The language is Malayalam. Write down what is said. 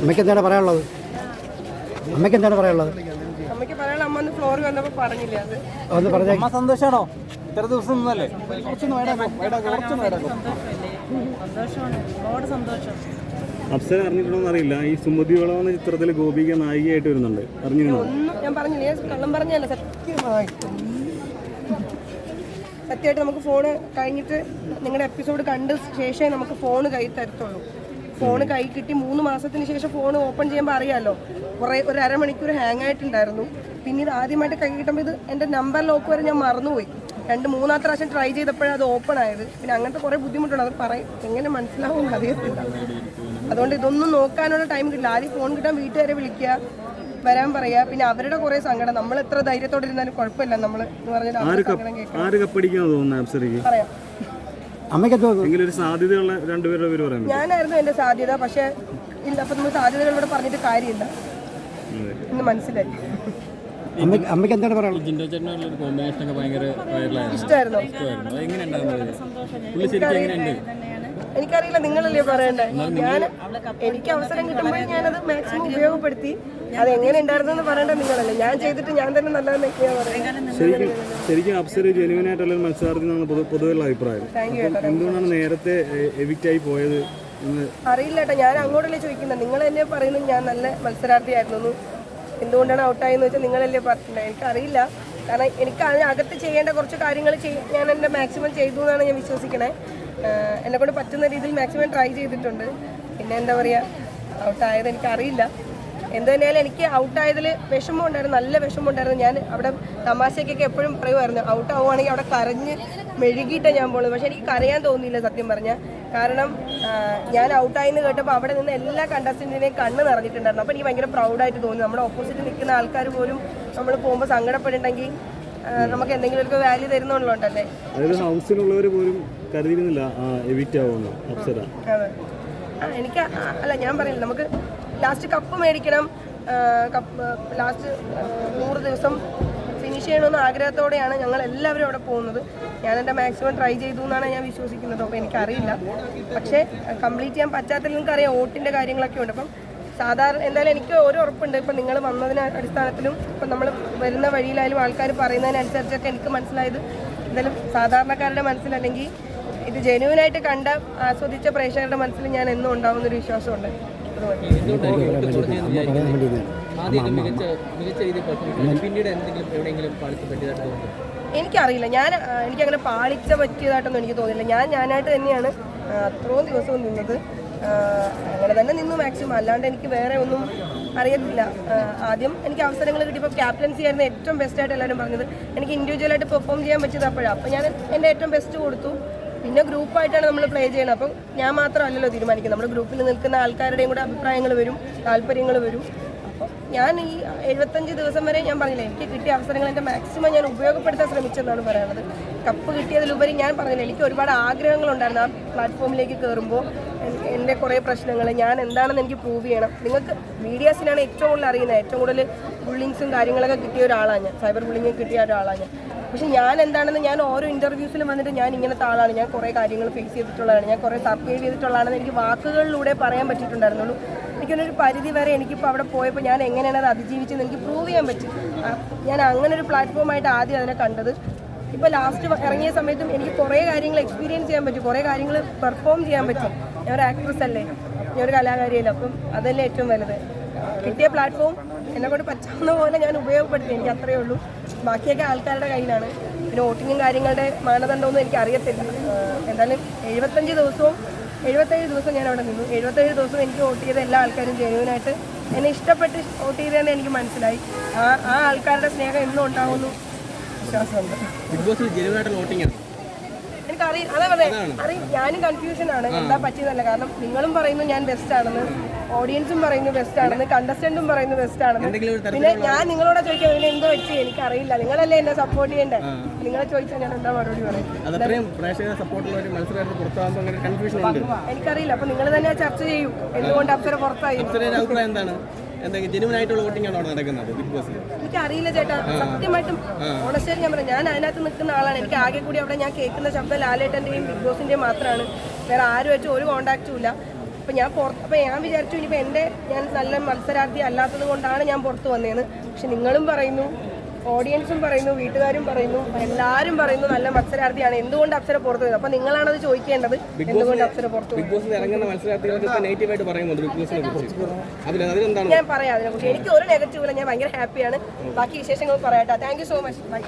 അമ്മയ്ക്ക് എന്താണ് പറയാനുള്ളത്? അമ്മയ്ക്ക് എന്താണ് പറയാനുള്ളത്? അമ്മയ്ക്ക് പറയാൻ അമ്മ ഒന്ന് ഫ്ലോറിൽ വന്നപ്പോൾ പറഞ്ഞില്ല അത്? ഒന്ന് പറഞ്ഞേ അമ്മ സന്തോഷാണോ? ഇത്ര ദിവസം നിന്നല്ലേ? സന്തോഷമാണ്. അപ്സര അറിഞ്ഞിട്ടുണ്ടോ അറിയില്ല. ഈ സുമതി വളവെന്ന ചിത്രത്തിൽ ഗോപിക നായികയായിട്ട് വരുന്നുണ്ട്. അറിഞ്ഞിരുന്നോ? ഞാൻ പറഞ്ഞില്ലേ. ഞാൻ കള്ളം പറഞ്ഞല്ല സത്യമായിട്ട് സത്യമായിട്ട് നമുക്ക് ഫോണ് കഴിഞ്ഞിട്ട് നിങ്ങളുടെ എപ്പിസോഡ് കണ്ട ശേഷമേ നമുക്ക് ഫോണ് കൈ തരത്തുള്ളൂ. ഫോൺ കൈ കിട്ടി മൂന്ന് മാസത്തിന് ശേഷം ഫോൺ ഓപ്പൺ ചെയ്യുമ്പോൾ അറിയാമല്ലോ കുറേ ഒരു അരമണിക്കൂർ ഹാങ് ആയിട്ടുണ്ടായിരുന്നു. പിന്നീട് ആദ്യമായിട്ട് കൈ കിട്ടുമ്പോൾ ഇത് എന്റെ നമ്പർ ലോക്ക് വരെ ഞാൻ മറന്നുപോയി. രണ്ട് മൂന്നാമത്തെ പ്രാവശ്യം ട്രൈ ചെയ്തപ്പോഴാണ് അത് ഓപ്പൺ ആയത്. പിന്നെ അങ്ങനത്തെ കുറേ ബുദ്ധിമുട്ടുണ്ട് അത് പറയും എങ്ങനെ മനസ്സിലാവും അറിയത്തില്ല. അതുകൊണ്ട് ഇതൊന്നും നോക്കാനുള്ള ടൈം കിട്ടില്ല. ആദ്യം ഫോൺ കിട്ടാൻ വീട്ടുകാരെ വിളിക്കുക വരാൻ പറയാ. പിന്നെ അവരുടെ കുറെ സങ്കടം. നമ്മൾ എത്ര ധൈര്യത്തോടെ ഇരുന്നാലും കുഴപ്പമില്ല. നമ്മൾ എന്ന് പറഞ്ഞാൽ പറയാം. അമ്മയ്ക്ക് എങ്കിലും സാധ്യതയുള്ള രണ്ടുപേരുടെ പേര് ഞാനായിരുന്നു എന്റെ സാധ്യത പക്ഷെ ഇല്ല അപ്പൊ നമ്മൾ സാധ്യതകളോട് പറഞ്ഞിട്ട് കാര്യമില്ല. ഇന്ന് മനസ്സിലായി. അമ്മയ്ക്ക് എന്താണ് പറയാനുള്ളത്? ജിൻഡോ ചേട്ടനുള്ള ഒരു കോമ്പിനേഷൻ ഒക്കെ ഭയങ്കര വൈറലായിരുന്നു ഇഷ്ടമായിരുന്നോ പുള്ളി ശരിക്കും എങ്ങനെയുണ്ട്? എനിക്കറിയില്ല നിങ്ങളല്ലേ പറയണ്ടേ? ഞാൻ എനിക്ക് അവസരം കിട്ടുമ്പോൾ ഞാനത് മാക്സിമം ഉപയോഗപ്പെടുത്തി. അത് എങ്ങനെ ഉണ്ടായിരുന്നെന്ന് പറയണ്ട നിങ്ങളല്ലേ. ഞാൻ ചെയ്തിട്ട് ഞാൻ തന്നെ നല്ലതെന്നൊക്കെയാ പറയുന്നത്. ശരിക്കും ശരിക്കും അപ്സര ജെനുവൻ ആയിട്ടുള്ള ഒരു മത്സരാർത്ഥി പൊതുവെയുള്ള അഭിപ്രായം. എന്തുകൊണ്ടാണ് നേരത്തെ എവിക്റ്റ് ആയി പോയത് എന്ന്? അറിയില്ല ഏട്ടാ. ഞാൻ അങ്ങോട്ടല്ലേ ചോദിക്കുന്നത്. നിങ്ങൾ എന്നെ പറയുന്നത് ഞാൻ നല്ല മത്സരാർത്ഥിയായിരുന്നു എന്തുകൊണ്ടാണ് ഔട്ടായെന്ന് വെച്ചാൽ നിങ്ങളല്ലേ പറഞ്ഞത്. എനിക്കറിയില്ല. കാരണം എനിക്ക് അതിനകത്ത് ചെയ്യേണ്ട കുറച്ച് കാര്യങ്ങൾ ഞാൻ എന്റെ മാക്സിമം ചെയ്തു എന്നാണ് ഞാൻ വിശ്വസിക്കണേ. എന്നെ കൊണ്ട് പറ്റുന്ന രീതിയിൽ മാക്സിമം ട്രൈ ചെയ്തിട്ടുണ്ട്. പിന്നെ എന്താ പറയുക ഔട്ടായത് എനിക്കറിയില്ല എന്ത് തന്നെയാലും എനിക്ക് ഔട്ടായതിൽ വിഷമം ഉണ്ടായിരുന്നു നല്ല വിഷമം ഉണ്ടായിരുന്നു. ഞാൻ അവിടെ തമാശയ്ക്കൊക്കെ എപ്പോഴും പറയുമായിരുന്നു ഔട്ട് ആവുകയാണെങ്കിൽ അവിടെ കരഞ്ഞ് മെഴുകിയിട്ടാണ് ഞാൻ പോകുന്നത് പക്ഷേ എനിക്ക് കരയാൻ തോന്നിയില്ല സത്യം പറഞ്ഞാൽ കാരണം ഞാൻ ഔട്ടായെന്ന് കേട്ടപ്പോൾ അവിടെ നിന്ന് എല്ലാ കണ്ടസ്റ്റന്റിനെയും കണ്ണ് നിറഞ്ഞിട്ടുണ്ടായിരുന്നു. അപ്പോൾ എനിക്ക് ഭയങ്കര പ്രൗഡായിട്ട് തോന്നി. നമ്മുടെ ഓപ്പോസിറ്റ് നിൽക്കുന്ന ആൾക്കാർ പോലും നമ്മൾ പോകുമ്പോൾ സങ്കടപ്പെടുന്നുണ്ടെങ്കിൽ നമുക്ക് എന്തെങ്കിലും ഒരു വാല്യൂ തരുന്നുള്ളതുകൊണ്ടല്ലേ ഹൗസിലുള്ളവർ പോലും കരുതിയിരുന്നില്ല എവിക്റ്റ് ആവുമെന്ന് അപ്സര? എനിക്ക് അല്ല ഞാൻ പറയില്ല നമുക്ക് ലാസ്റ്റ് കപ്പ് മേടിക്കണം. കപ്പ് ലാസ്റ്റ് നൂറ് ദിവസം ഫിനിഷ് ചെയ്യണമെന്ന് ആഗ്രഹത്തോടെയാണ് ഞങ്ങൾ എല്ലാവരും അവിടെ പോകുന്നത്. ഞാൻ എന്റെ മാക്സിമം ട്രൈ ചെയ്തു എന്നാണ് ഞാൻ വിശ്വസിക്കുന്നത്. അപ്പോൾ എനിക്കറിയില്ല. പക്ഷേ കംപ്ലീറ്റ് ചെയ്യാൻ പറ്റാത്തതിൽ നിങ്ങൾക്കറിയാം വോട്ടിന്റെ കാര്യങ്ങളൊക്കെ ഉണ്ട്. അപ്പം സാധാരണ എന്തായാലും എനിക്ക് ഒരു ഉറപ്പുണ്ട്. ഇപ്പം നിങ്ങൾ വന്നതിന് അടിസ്ഥാനത്തിലും ഇപ്പം നമ്മൾ വരുന്ന വഴിയിലായാലും ആൾക്കാർ പറയുന്നതിനനുസരിച്ചൊക്കെ എനിക്ക് മനസ്സിലായത്. എന്തായാലും സാധാരണക്കാരുടെ മനസ്സിലല്ലെങ്കിൽ ഇത് ജെനുവിനായിട്ട് കണ്ട ആസ്വദിച്ച പ്രേക്ഷകരുടെ മനസ്സിൽ ഞാൻ എന്നും വിശ്വാസമുണ്ട്. പാളിച്ച് പറ്റിയതായിട്ട് തോന്നുന്നു എനിക്കറിയില്ല. ഞാൻ എനിക്ക് അങ്ങനെ പാളിച്ച പറ്റിയതായിട്ടൊന്നും എനിക്ക് തോന്നില്ല ഞാൻ ഞാനായിട്ട് തന്നെയാണ് അത്രയും ദിവസവും നിന്നത്. അങ്ങനെ തന്നെ നിന്നു മാക്സിമം. അല്ലാണ്ട് എനിക്ക് വേറെ ഒന്നും അറിയത്തില്ല. ആദ്യം എനിക്ക് അവസരങ്ങൾ കിട്ടിയപ്പോൾ ക്യാപ്റ്റൻസി ആയിരുന്നു ഏറ്റവും ബെസ്റ്റ് ആയിട്ട് എല്ലാവരും പറഞ്ഞത്. എനിക്ക് ഇൻഡിവിജ്വലായിട്ട് പെർഫോം ചെയ്യാൻ പറ്റിയത് അപ്പോഴാണ് അപ്പോൾ ഞാൻ എന്റെ ഏറ്റവും ബെസ്റ്റ് കൊടുത്തു. പിന്നെ ഗ്രൂപ്പായിട്ടാണ് നമ്മൾ പ്ലേ ചെയ്യുന്നത്. അപ്പം ഞാൻ മാത്രമല്ലല്ലോ തീരുമാനിക്കുന്നത്. നമ്മുടെ ഗ്രൂപ്പിൽ നിൽക്കുന്ന ആൾക്കാരുടെയും കൂടെ അഭിപ്രായങ്ങൾ വരും താല്പര്യങ്ങൾ വരും. അപ്പം ഞാൻ ഈ എഴുപത്തഞ്ച് ദിവസം വരെ ഞാൻ പറഞ്ഞില്ല എനിക്ക് കിട്ടിയ അവസരങ്ങൾ എന്റെ മാക്സിമം ഞാൻ ഉപയോഗപ്പെടുത്താൻ ശ്രമിച്ചെന്നാണ് പറയുന്നത്. കപ്പ് കിട്ടിയതിലുപരി ഞാൻ പറഞ്ഞില്ല എനിക്ക് ഒരുപാട് ആഗ്രഹങ്ങളുണ്ടായിരുന്നു ആ പ്ലാറ്റ്ഫോമിലേക്ക് കയറുമ്പോൾ എന്റെ കുറേ പ്രശ്നങ്ങൾ ഞാൻ എന്താണെന്ന് എനിക്ക് പ്രൂവ് ചെയ്യണം. നിങ്ങൾക്ക് മീഡിയാസിനാണ് ഏറ്റവും കൂടുതൽ അറിയുന്നത്. ഏറ്റവും കൂടുതൽ ബുള്ളിങ്സും കാര്യങ്ങളൊക്കെ കിട്ടിയ ഒരാളാണ് ഞാൻ. സൈബർ ബുള്ളിങ് കിട്ടിയ ഒരാളാണ് ഞാൻ. പക്ഷെ ഞാൻ എന്താണെന്ന് ഞാൻ ഓരോ ഇന്റർവ്യൂസിലും വന്നിട്ട് ഞാൻ ഇങ്ങനത്തെ ആളാണ്. ഞാൻ കുറേ കാര്യങ്ങൾ ഫേസ് ചെയ്തിട്ടുള്ളതാണ്. ഞാൻ കുറേ സർവൈവ് ചെയ്തിട്ടുള്ളതാണെന്ന് എനിക്ക് വാക്കുകളിലൂടെ പറയാൻ പറ്റിയിട്ടുണ്ടായിരുന്നുള്ളൂ. എനിക്കൊരു പരിധി വരെ എനിക്കിപ്പോൾ അവിടെ പോയപ്പോൾ ഞാൻ എങ്ങനെയാണ് അത് അതിജീവിച്ചെന്ന് എനിക്ക് പ്രൂവ് ചെയ്യാൻ പറ്റി. ഞാൻ അങ്ങനെ ഒരു പ്ലാറ്റ്ഫോമായിട്ട് ആദ്യം അതിനെ കണ്ടത്. ഇപ്പോൾ ലാസ്റ്റ് ഇറങ്ങിയ സമയത്തും എനിക്ക് കുറേ കാര്യങ്ങൾ എക്സ്പീരിയൻസ് ചെയ്യാൻ പറ്റും. കുറേ കാര്യങ്ങൾ പെർഫോം ചെയ്യാൻ പറ്റും. ഞാൻ ഒരു ആക്ട്രസ് അല്ലേ? ഞാൻ ഒരു കലാകാരിയല്ലേ? അപ്പം അതല്ലേ ഏറ്റവും വലുത്. കിട്ടിയ പ്ലാറ്റ്ഫോം എന്നെ കൊണ്ട് പറ്റാവുന്ന പോലെ ഞാൻ ഉപയോഗപ്പെടുത്തി. എനിക്ക് അത്രയേ ഉള്ളൂ. ബാക്കിയൊക്കെ ആൾക്കാരുടെ കയ്യിലാണ്. പിന്നെ വോട്ടിങ്ങും കാര്യങ്ങളുടെ മാനദണ്ഡമൊന്നും എനിക്ക് അറിയത്തില്ല എന്തായാലും എഴുപത്തഞ്ച് ദിവസവും എഴുപത്തേഴ് ദിവസം ഞാൻ അവിടെ നിന്നു. എഴുപത്തേഴ് ദിവസം എനിക്ക് വോട്ട് ചെയ്ത എല്ലാ ആൾക്കാരും ജെന്യൂനായിട്ട് എന്നെ ഇഷ്ടപ്പെട്ട് വോട്ട് ചെയ്തതെന്ന് എനിക്ക് മനസ്സിലായി. ആ ആ ആൾക്കാരുടെ സ്നേഹം എന്നും ഉണ്ടാവുമെന്നും വിശ്വാസമുണ്ട്. ബിഗ് ബോസിൽ ജനുവനായിട്ടുള്ള വോട്ടിംഗ് ആണ് എനിക്കറിയാം അതാ പറയാ അറിയാം ഞാനും കൺഫ്യൂഷൻ ആണ്. എന്താ പറ്റിയതല്ല. കാരണം നിങ്ങളും പറയുന്നു ഞാൻ ബെസ്റ്റ് ആണെന്ന്. ഓഡിയൻസും പറയുന്നു ബെസ്റ്റ് ആണെന്ന്. കണ്ടസ്റ്റന്റും പറയുന്നു ബെസ്റ്റ് ആണെന്ന്. പിന്നെ ഞാൻ നിങ്ങളോട് ചോദിക്കാൻ ഇതിന് എന്തോ എനിക്ക് എനിക്കറിയില്ല. നിങ്ങളല്ലേ എന്നെ സപ്പോർട്ട് ചെയ്യണ്ടേ? നിങ്ങളെ ചോദിച്ചാൽ ഞാൻ എന്താ മറുപടി പറയും? എനിക്കറിയില്ല. അപ്പൊ നിങ്ങൾ തന്നെ ചർച്ച ചെയ്യൂ. എന്തുകൊണ്ട് അപ്സര പുറത്തായി. എന്താണ്? എന്തെങ്കിലും ജെനുവൻ ആയിട്ടുള്ള വോട്ടിംഗ് ആണോ നടക്കുന്നത്? ബിഗ് ബോസിൽ എനിക്കറിയില്ല ചേട്ടാ. സത്യമായിട്ടും ഓണശ്ശേരി ഞാൻ പറയാം. ഞാൻ അതിനകത്ത് നിൽക്കുന്ന ആളാണ്. എനിക്ക് ആകെ കൂടി അവിടെ ഞാൻ കേൾക്കുന്ന ശബ്ദം ലാലേട്ടന്റെയും ബിഗ് ബോസിന്റെയും മാത്രമാണ് വേറെ ആരുമായിട്ട് ഒരു കോണ്ടാക്റ്റും ഇല്ല. അപ്പം ഞാൻ പുറത്ത് അപ്പം ഞാൻ വിചാരിച്ചു ഇനിയിപ്പോൾ എന്റെ ഞാൻ നല്ല മത്സരാർത്ഥി അല്ലാത്തത് കൊണ്ടാണ് ഞാൻ പുറത്ത് വന്നതെന്ന് പക്ഷെ നിങ്ങളും പറയുന്നു ഓഡിയൻസും പറയുന്നു വീട്ടുകാരും പറയുന്നു എല്ലാവരും പറയുന്നു നല്ല മത്സരാർത്ഥിയാണ്. എന്തുകൊണ്ട് അപ്സര പുറത്തു വരുന്നത് അപ്പൊ നിങ്ങളാണത് ചോദിക്കേണ്ടത്. എന്തുകൊണ്ട് അപ്സര അതിനെ ബിഗ് ബോസിൽ ഇറങ്ങുന്ന പറയുന്നുണ്ട്. ബിഗ് ബോസിനെ കുറിച്ച്. ഞാൻ പറയാം അതിനെക്കുറിച്ച് എനിക്ക് ഒരു നെഗറ്റീവ് ഇല്ല. ഞാൻ ഭയങ്കര ഹാപ്പിയാണ് ബാക്കി വിശേഷങ്ങൾ പറയാട്ടോ. Thank you so much bye